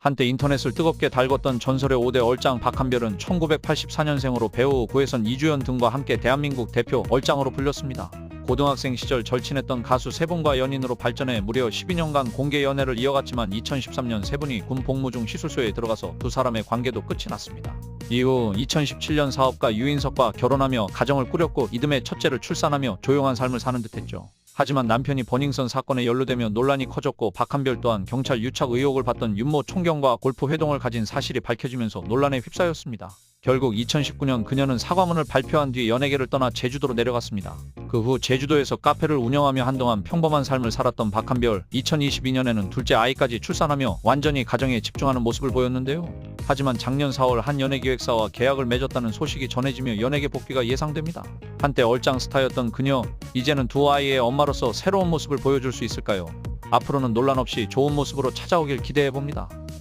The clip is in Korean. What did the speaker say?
한때 인터넷을 뜨겁게 달궜던 전설의 5대 얼짱 박한별은 1984년생으로 배우 고혜선 이주연 등과 함께 대한민국 대표 얼짱으로 불렸습니다. 고등학생 시절 절친했던 가수 세 분과 연인으로 발전해 무려 12년간 공개 연애를 이어갔지만 2013년 세 분이 군 복무 중 시술소에 들어가서 두 사람의 관계도 끝이 났습니다. 이후 2017년 사업가 유인석과 결혼하며 가정을 꾸렸고 이듬해 첫째를 출산하며 조용한 삶을 사는 듯했죠. 하지만 남편이 버닝썬 사건에 연루되며 논란이 커졌고 박한별 또한 경찰 유착 의혹을 받던 윤모 총경과 골프 회동을 가진 사실이 밝혀지면서 논란에 휩싸였습니다. 결국 2019년 그녀는 사과문을 발표한 뒤 연예계를 떠나 제주도로 내려갔습니다. 그 후 제주도에서 카페를 운영하며 한동안 평범한 삶을 살았던 박한별 2022년에는 둘째 아이까지 출산하며 완전히 가정에 집중하는 모습을 보였는데요. 하지만 작년 4월 한 연예기획사와 계약을 맺었다는 소식이 전해지며 연예계 복귀가 예상됩니다. 한때 얼짱 스타였던 그녀 이제는 두 아이의 엄마로서 새로운 모습을 보여줄 수 있을까요? 앞으로는 논란 없이 좋은 모습으로 찾아오길 기대해 봅니다.